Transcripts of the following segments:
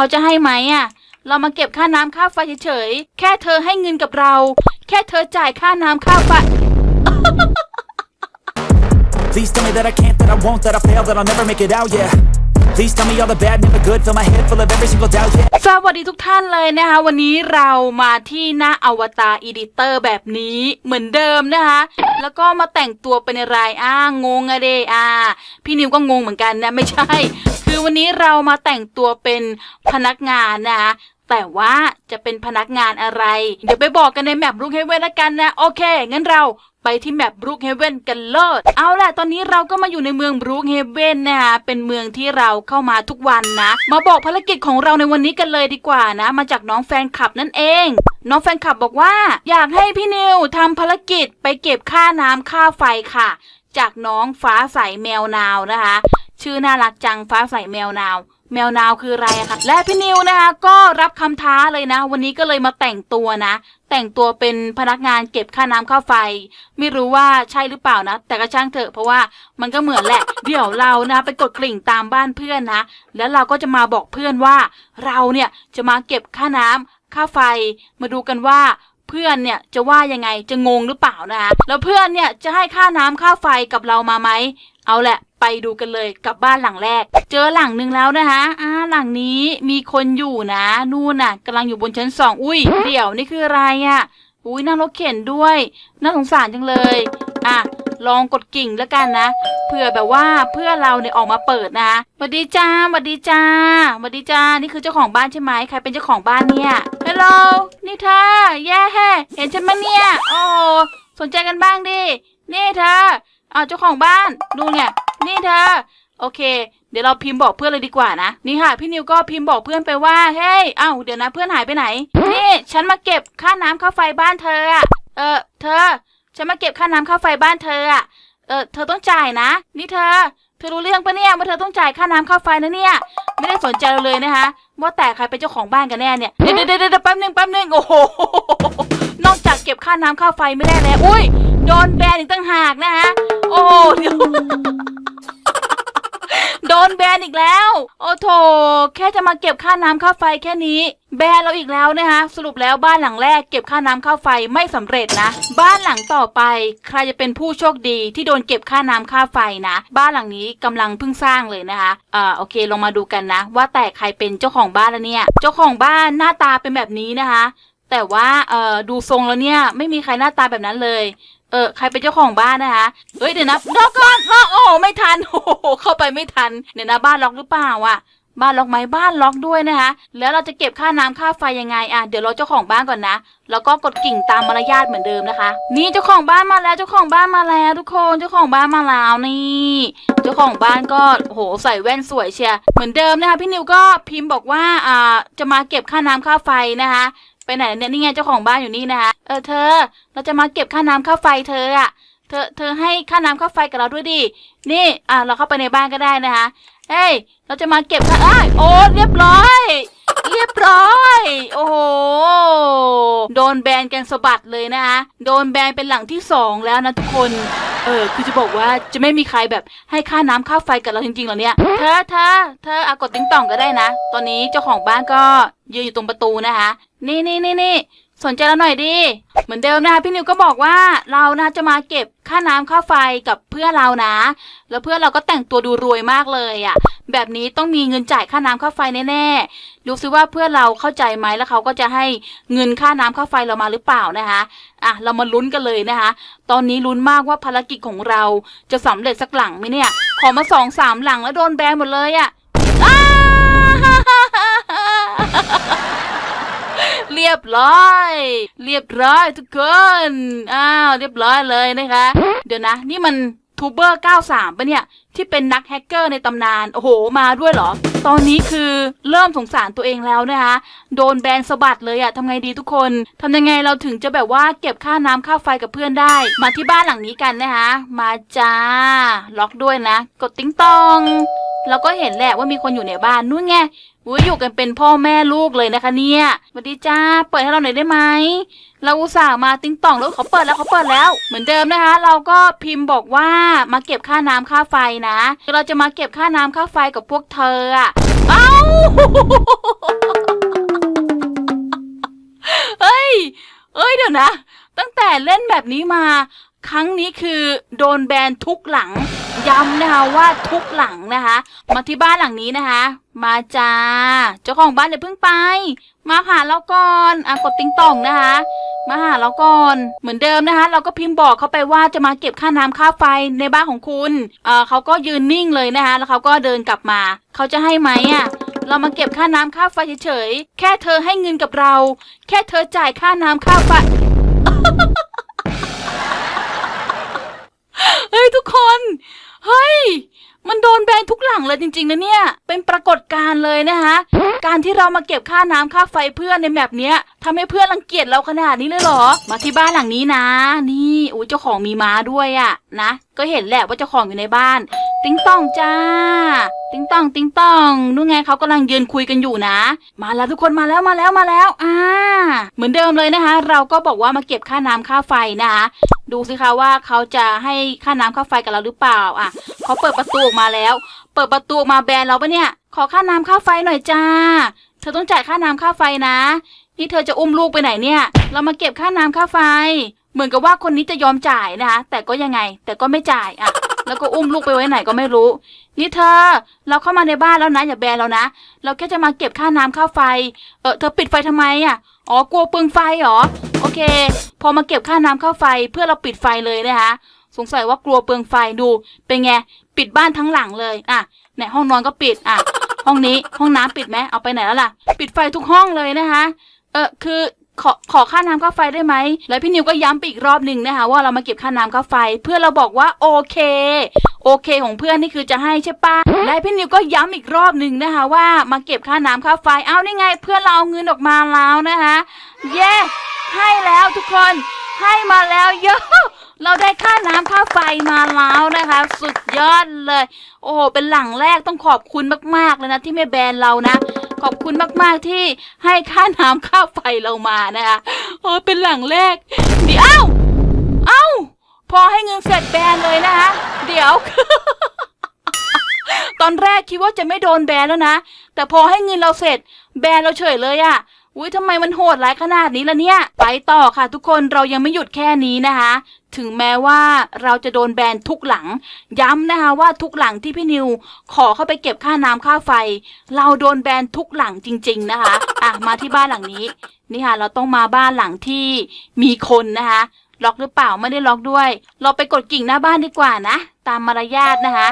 เขาจะให้ไหมอะ เรามาเก็บค่าน้ำค่าไฟเฉยๆ แค่เธอให้เงินกับเรา แค่เธอจ่ายค่าน้ำค่าไฟ Please tell me that I can't, that I won't, that I fail, that I'll never make it out, yeah. Please tell me all the bad, never good, fill my head full of every single doubt, yeah. สวัสดีทุกท่านเลยนะคะ วันนี้เรามาที่หน้าอวตารอีดิเตอร์แบบนี้เหมือนเดิมนะคะ แล้วก็มาแต่งตัวเป็นอะไรอ่างงอะเดอ่าพี่นิวก็งงเหมือนกันนะ ไม่ใช่ คือวันนี้เรามาแต่งตัวเป็นพนักงานนะคะแต่ว่าจะเป็นพนักงานอะไร เดี๋ยวไปบอกกันในแมปบรูคเฮเว่นละกันนะ โอเค งั้นเราไปที่แมปบรูคเฮเว่นกันเลิศเอาล่ะ ตอนนี้เราก็มาอยู่ในเมืองบรูคเฮเว่นนะคะเป็นเมืองที่เราเข้ามาทุกวันนะ มาบอกภารกิจของเราในวันนี้กันเลยดีกว่านะ มาจากน้องแฟนคลับนั่นเอง น้องแฟนคลับบอกว่า อยากให้พี่นิวทำภารกิจไปเก็บค่าน้ำค่าไฟค่ะ จากน้องฟ้าใสแมวนาวนะคะ ชื่อน่ารักจังฟ้าใสแมวนาว แมวนาวคืออะไรอะคะและพี่นิวนะคะก็รับคำท้าเลยนะ วันนี้ก็เลยมาแต่งตัวนะ แต่งตัวเป็นพนักงานเก็บค่าน้ำค่าไฟ ไม่รู้ว่าใช่หรือเปล่านะ แต่ก็ช่างเถอะเพราะว่ามันก็เหมือนแหละ เดี๋ยวเรานะไปกดกริ่งตามบ้านเพื่อนนะ แล้วเราก็จะมาบอกเพื่อนว่า เราเนี่ยจะมาเก็บค่าน้ำค่าไฟ มาดูกันว่าเพื่อนเนี่ยจะว่ายังไงจะงงหรือเปล่านะคะแล้วเพื่อนเนี่ยจะให้ค่าน้ำค่าไฟกับเรามาไหม เอาแหละไปดูกันเลยกับบ้านหลังแรก เจอหลังหนึ่งแล้วนะคะอ่าหลังนี้มีคนอยู่นะนู่นน่ะกำลังอยู่บนชั้นสองอุ้ยเดี๋ยวนี่คืออะไรอะ่ะอุ้ยนั่งรถเข็นด้วยน่าสงสารจังเลยอะลองกดกิ่งแล้วกันนะเผื่อแบบว่าเพื่อเราเนี่ยออกมาเปิดนะสวัสดีจ้าสวัสดีจ้าสวัสดีจ้านี่คือเจ้าของบ้านใช่ไหมใครเป็นเจ้าของบ้านเนี่ยฮัลโหลนี่เธอแย่เห็นฉันไหมเนี่ยโอ้สนใจกันบ้างดินี่เธอ อาเจ้าของบ้านดูเนี่ย นี่เธอ โอเค เดี๋ยวเราพิมพ์บอกเพื่อนเลยดีกว่านะ นี่ค่ะ พี่นิวก็พิมพ์บอกเพื่อนไปว่า เฮ้ย เอ้า เดี๋ยวนะ เพื่อนหายไปไหน นี่ ฉันมาเก็บค่าน้ำค่าไฟบ้านเธออะเออ เธอ ฉันมาเก็บค่าน้ำค่าไฟบ้านเธออะเออ เธอต้องจ่ายนะ นี่เธอ เธอรู้เรื่องปะเนี่ยว่าเธอต้องจ่ายค่าน้ำค่าไฟนะเนี่ย ไม่ได้สนใจเราเลยนะคะ ว่าแต่ใครเป็นเจ้าของบ้านกันแน่เนี่ย เดี๋ยวเดี๋ยวเดี๋ยวแป๊บนึงแป๊บนึงโอ้โห นอกจากเก็บค่าน้ำค่าไฟไม่ได้แล้ว อุ้ย โดนแบนอีกตั้งหากนะคะ โอ้โหเดี๋ยวโดนแบนอีกแล้ว โอ้โถแค่จะมาเก็บค่าน้ำค่าไฟแค่นี้ แบนเราอีกแล้วนะคะสรุปแล้วบ้านหลังแรกเก็บค่าน้ำค่าไฟไม่สำเร็จนะ บ้านหลังต่อไป ใครจะเป็นผู้โชคดีที่โดนเก็บค่าน้ำค่าไฟนะ บ้านหลังนี้กำลังเพิ่งสร้างเลยนะคะอ่าโอเคลงมาดูกันนะ ว่าแต่ใครเป็นเจ้าของบ้านแล้วเนี่ย เจ้าของบ้านหน้าตาเป็นแบบนี้นะคะ แต่ว่าเอ่อดูทรงแล้วเนี่ยไม่มีใครหน้าตาแบบนั้นเลย เออใครเป็นเจ้าของบ้านนะคะเฮ้ยเดี๋ยวนะล็อกก่อนล็อกโอ้โหไม่ทันโอ้โหเข้าไปไม่ทันเดี๋ยวนะบ้านล็อกหรือเปล่าอะบ้านล็อกไหมบ้านล็อกด้วยนะคะ แล้วเราจะเก็บค่าน้ำค่าไฟยังไงอะเดี๋ยวเราเจ้าของบ้านก่อนนะ แล้วก็กดกิ่งตามมารยาทเหมือนเดิมนะคะ นี่เจ้าของบ้านมาแล้วเจ้าของบ้านมาแล้วทุกคนเจ้าของบ้านมาแล้วนี่ เจ้าของบ้านก็โอ้โหใส่แว่นสวยเชียเหมือนเดิมนะคะ พี่นิวก็พิมพ์บอกว่าอ่าจะมาเก็บค่าน้ำค่าไฟนะคะ ไปไหนเนี่ยนี่ไงเจ้าของบ้านอยู่นี่นะคะเออเธอ เราจะมาเก็บค่าน้ำค่าไฟเธออะเธอเธอให้ค่าน้ำค่าไฟกับเราด้วยดินี่อะเราเข้าไปในบ้านก็ได้นะคะ เฮ้ย เราจะมาเก็บค่าอ้ายโอ้เรียบร้อย เรียบร้อย โอ้โห โดนแบนกันสะบัดเลยนะคะโดนแบนเป็นหลังที่สองแล้วนะทุกคน เออ คือจะบอกว่าจะไม่มีใครแบบให้ค่าน้ำค่าไฟกับเราจริงๆหรอเนี่ย เธอเธอเธออะกดติ้งต่องก็ได้นะ ตอนนี้เจ้าของบ้านก็ยืนอยู่ตรงประตูนะคะ นี่นี่นี่นี่ สนใจเราหน่อยดิเหมือนเดิมนะคะพี่นิวก็บอกว่าเรานะจะมาเก็บค่าน้ำค่าไฟกับเพื่อนเรานะ แล้วเพื่อนเราก็แต่งตัวดูรวยมากเลยอะ่ะ แบบนี้ต้องมีเงินจ่ายค่าน้ำค่าไฟแน่ๆดูซิว่าเพื่อนเราเข้าใจไหมแล้วเขาก็จะให้เงินค่าน้ำค่าไฟเรามาหรือเปล่านะคะอะเรามาลุ้นกันเลยนะคะ ตอนนี้ลุ้นมากว่าภารกิจของเราจะสำเร็จสักหลังไหมเนี่ย ขอมาสองสามหลังแล้วโดนแบนหมดเลยอะ่ะ เรียบร้อย เรียบร้อยทุกคน อ้าว เรียบร้อยเลยนะคะ เดี๋ยวนะ นี่มันทูเบอร์ 93ปะเนี่ย ที่เป็นนักแฮกเกอร์ในตำนาน โอ้โห มาด้วยเหรอ ตอนนี้คือเริ่มสงสารตัวเองแล้วนะคะ โดนแบนสะบัดเลยอะทำไงดีทุกคนทำยังไงเราถึงจะแบบว่าเก็บค่าน้ำค่าไฟกับเพื่อนได้ มาที่บ้านหลังนี้กันนะคะ มาจ้า ล็อกด้วยนะ กดติ้งตอง เราก็เห็นแหละว่ามีคนอยู่ในบ้านนู่นไงอุ้ยอยู่กันเป็นพ่อแม่ลูกเลยนะคะเนี่ยสวัสดีจ้า เปิดให้เราหน่อยได้ไหม เราอุตส่าห์มาติ้งต่องแล้วเขาเปิดแล้วเขาเปิดแล้ว เหมือนเดิมนะคะ เราก็พิมพ์บอกว่ามาเก็บค่าน้ำค่าไฟนะ เราจะมาเก็บค่าน้ำค่าไฟกับพวกเธออะเอ้าเฮ้ยเอ้ยเดี๋ยวนะ ตั้งแต่เล่นแบบนี้มา ครั้งนี้คือโดนแบนทุกหลัง ย้ำนะคะว่าทุกหลังนะคะ มาที่บ้านหลังนี้นะคะ มาจ้าเจ้าของบ้านอย่าเพิ่งไป มาหาเราก่อนอะกดติ๊งต่องนะคะ มาหาเราก่อน เหมือนเดิมนะคะ เราก็พิมพ์บอกเขาไปว่าจะมาเก็บค่าน้ำค่าไฟในบ้านของคุณเออเขาก็ยืนนิ่งเลยนะคะ แล้วเขาก็เดินกลับมา เขาจะให้ไหมอะเรามาเก็บค่าน้ำค่าไฟเฉยๆ แค่เธอให้เงินกับเรา แค่เธอจ่ายค่าน้ำค่าไฟ เฮ้ยทุกคน เฮ้ย มันโดนแบนทุกหลังเลยจริงๆนะเนี่ย เป็นปรากฏการณ์เลยนะคะ การที่เรามาเก็บค่าน้ำค่าไฟเพื่อนในแบบเนี้ยทำให้เพื่อนรังเกียจเราขนาดนี้เลยเหรอ มาที่บ้านหลังนี้นะ นี่อุ้ยเจ้าของมีม้าด้วยอะนะ ก็เห็นแหละว่าเจ้าของอยู่ในบ้าน ติ๊งต้องจ้า ติ๊งต้อง ติ๊งต้องนู่นไงเขากำลังยืนคุยกันอยู่นะ มาแล้วทุกคนมาแล้วมาแล้วมาแล้ว อ่า เหมือนเดิมเลยนะคะ เราก็บอกว่ามาเก็บค่าน้ำค่าไฟนะคะดูสิคะว่าเขาจะให้ค่าน้ำค่าไฟกับเราหรือเปล่าอะเขาเปิดประตูออกมาแล้ว เปิดประตูออกมาแบนเราปะเนี่ย ขอค่าน้ำค่าไฟหน่อยจ้า เธอต้องจ่ายค่าน้ำค่าไฟนะ นี่เธอจะอุ้มลูกไปไหนเนี่ย เรามาเก็บค่าน้ำค่าไฟ เหมือนกับว่าคนนี้จะยอมจ่ายนะคะ แต่ก็ยังไง แต่ก็ไม่จ่ายอะ แล้วก็อุ้มลูกไปไว้ไหนก็ไม่รู้ นี่เธอ เราเข้ามาในบ้านแล้วนะอย่าแบนเรานะ เราแค่จะมาเก็บค่าน้ำค่าไฟ เออเธอปิดไฟทำไมอะ อ๋อกลัวเปลืองไฟเหรอ โอเค พอมาเก็บค่าน้ำค่าไฟเพื่อเราปิดไฟเลยนะคะ สงสัยว่ากลัวเปลืองไฟดู เป็นไง ปิดบ้านทั้งหลังเลยอะในห้องนอนก็ปิดอะ ห้องนี้ห้องน้ำปิดไหมเอาไปไหนแล้วล่ะ ปิดไฟทุกห้องเลยนะคะ เออคือขอขอค่าน้ำค่าไฟได้ไหม แล้วพี่นิวก็ย้ำไปอีกรอบหนึ่งนะคะว่าเรามาเก็บค่าน้ำค่าไฟ เพื่อนเราบอกว่าโอเค โอเคของเพื่อนนี่คือจะให้ใช่ปะและพี่นิวก็ย้ำอีกรอบหนึ่งนะคะว่ามาเก็บค่าน้ำค่าไฟ เอานี่ไง เพื่อนเราเอาเงินออกมาแล้วนะคะเย้ให้แล้วทุกคนให้มาแล้วเยอะเราได้ค่าน้ำค่าไฟมาแล้วนะคะ สุดยอดเลย โอ้โหเป็นหลังแรกต้องขอบคุณมากๆเลยนะที่ไม่แบรนด์เรานะ ขอบคุณมากๆที่ให้ค่าน้ำค่าไฟเรามานะคะโอ้เป็นหลังแรกเดี๋ยวเอ้าเอ้าพอให้เงินเสร็จแบนเลยนะคะเดี๋ยว ตอนแรกคิดว่าจะไม่โดนแบนแล้วนะ แต่พอให้เงินเราเสร็จ แบนเราเฉยเลยอะอุ้ยทำไมมันโหดร้ายขนาดนี้ล่ะเนี่ย ไปต่อค่ะทุกคนเรายังไม่หยุดแค่นี้นะคะ ถึงแม้ว่าเราจะโดนแบนทุกหลัง ย้ำนะคะว่าทุกหลังที่พี่นิว ขอเข้าไปเก็บค่าน้ำค่าไฟ เราโดนแบนทุกหลังจริง ๆนะคะ อะมาที่บ้านหลังนี้นี่ค่ะ เราต้องมาบ้านหลังที่มีคนนะคะ ล็อกหรือเปล่าไม่ได้ล็อกด้วย เราไปกดกิ่งหน้าบ้านดีกว่านะ ตามมารยาทนะคะ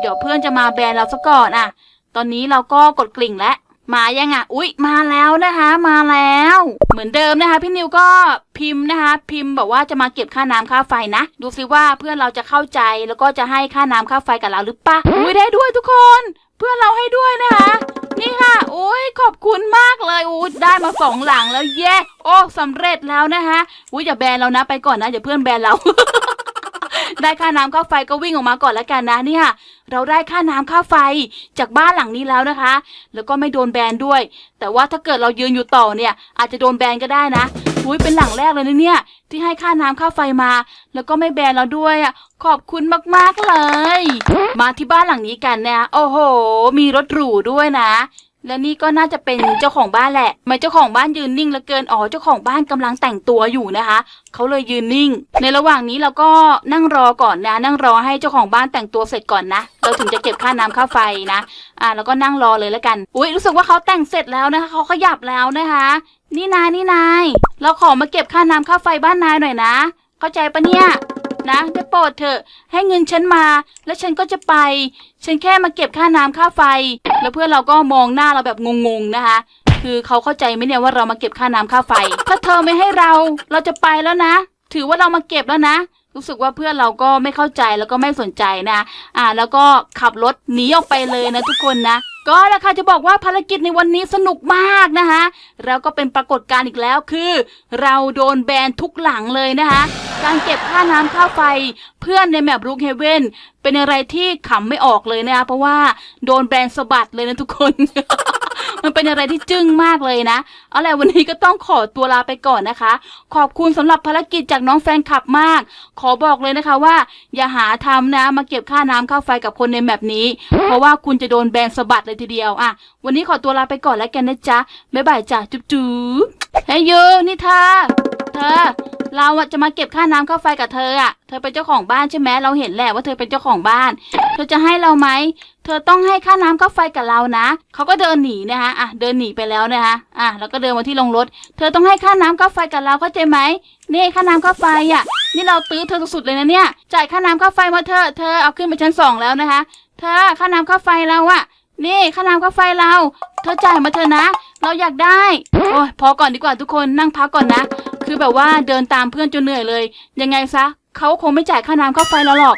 เดี๋ยวเพื่อนจะมาแบนเราซะก่อนอะ ตอนนี้เราก็กดกลิ่งแล้ว มายังอะ อุ๊ย มาแล้วนะคะ มาแล้ว เหมือนเดิมนะคะ พี่นิวก็พิมพ์นะคะ พิมพ์บอกว่าจะมาเก็บค่าน้ำค่าไฟนะ ดูซิว่าเพื่อนเราจะเข้าใจแล้วก็จะให้ค่าน้ำค่าไฟกับเราหรือปะอุ๊ยได้ด้วยทุกคน เพื่อนเราให้ด้วยนะคะ นี่ค่ะโอ้ยขอบคุณมากเลยอู้ยได้มาสองหลังแล้วเย้โอ้สำเร็จแล้วนะคะ อุ้ยอย่าแบนเรานะไปก่อนนะอย่าเพื่อนแบนเรา ได้ค่าน้ำค่าไฟก็วิ่งออกมาก่อนแล้วกันนะเนี่ยเราได้ค่าน้ำค่าไฟจากบ้านหลังนี้แล้วนะคะ แล้วก็ไม่โดนแบนด้วย แต่ว่าถ้าเกิดเรายืนอยู่ต่อเนี่ยอาจจะโดนแบนก็ได้นะอุ้ยเป็นหลังแรกเลยนะเนี่ย ที่ให้ค่าน้ำค่าไฟมา แล้วก็ไม่แบนเราด้วยอะขอบคุณมากๆเลย มาที่บ้านหลังนี้กันนะโอ้โห มีรถหรูด้วยนะ และนี่ก็น่าจะเป็นเจ้าของบ้านแหละไม่เจ้าของบ้านยืนนิ่งเหลือเกิน อ๋อ เจ้าของบ้านกำลังแต่งตัวอยู่นะคะ เขาเลยยืนนิ่ง ในระหว่างนี้เราก็นั่งรอก่อนนะ นั่งรอให้เจ้าของบ้านแต่งตัวเสร็จก่อนนะ เราถึงจะเก็บค่าน้ำค่าไฟนะ อ่า แล้วก็นั่งรอเลยแล้วกัน อุ้ยรู้สึกว่าเขาแต่งเสร็จแล้วนะคะ เขาขยับแล้วนะคะ นี่นาย นี่นาย เราขอมาเก็บค่าน้ำค่าไฟบ้านนายหน่อยนะ เข้าใจปะเนี่ย นะ ได้โปรดเถอะ ให้เงินฉันมา แล้วฉันก็จะไป ฉันแค่มาเก็บค่าน้ำค่าไฟ แล้วเพื่อนเราก็มองหน้าเราแบบงงๆนะคะ คือเขาเข้าใจไหมเนี่ยว่าเรามาเก็บค่าน้ำค่าไฟ ถ้าเธอไม่ให้เรา เราจะไปแล้วนะ ถือว่าเรามาเก็บแล้วนะ รู้สึกว่าเพื่อนเราก็ไม่เข้าใจแล้วก็ไม่สนใจนะ อ่า แล้วก็ขับรถหนีออกไปเลยนะทุกคนนะก็แล้วค่ะจะบอกว่าภารกิจในวันนี้สนุกมากนะคะแล้วก็เป็นปรากฏการณ์อีกแล้วคือ เราโดนแบนทุกหลังเลยนะคะ การเก็บค่าน้ำค่าไฟเพื่อนในแมปรูกเฮเว่นเป็นอะไรที่ขำไม่ออกเลยนะคะเพราะว่าโดนแบนสะบัดเลยนะทุกคน มันเป็นอะไรที่จึ้งมากเลยนะ เอาละวันนี้ก็ต้องขอตัวลาไปก่อนนะคะ ขอบคุณสำหรับภารกิจจากน้องแฟนคลับมาก ขอบอกเลยนะคะว่า อย่าหาทำนะมาเก็บค่าน้ำค่าไฟกับคนในแมปนี้ เพราะว่าคุณจะโดนแบนสะบัดเลยทีเดียวอะวันนี้ขอตัวลาไปก่อนแล้วกันนะจ๊ะบ๊ายบายจ้ะจุ๊บจุ๊บเฮ้ยยูนี่เธอเธอ เราอะจะมาเก็บค่าน้ำค่าไฟกับเธออะเธอเป็นเจ้าของบ้านใช่ไหมเราเห็นแหละว่าเธอเป็นเจ้าของบ้าน เธอจะให้เราไหม เธอต้องให้ค่าน้ำค่าไฟกับเรานะ เขาก็เดินหนีนะคะอะเดินหนีไปแล้วนะคะอะแล้วก็เดินมาที่โรงรถ เธอต้องให้ค่าน้ำค่าไฟกับเราเข้าใจไหมนี่ค่าน้ำค่าไฟอะนี่เราตื้อเธอสุดๆเลยนะเนี่ย จ่ายค่าน้ำค่าไฟมาเถอเธอเอาขึ้นไปชั้นสองแล้วนะคะ เธอค่าน้ำค่าไฟเราอะนี่ค่าน้ำค่าไฟเรา เธอจ่ายมาเถอนะ เราอยากได้ โอ้ยพอก่อนดีกว่าทุกคนนั่งพักก่อนนะ คือแบบว่าเดินตามเพื่อนจนเหนื่อยเลย ยังไงซะเขาคงไม่จ่ายค่าน้ำค่าไฟเราหรอก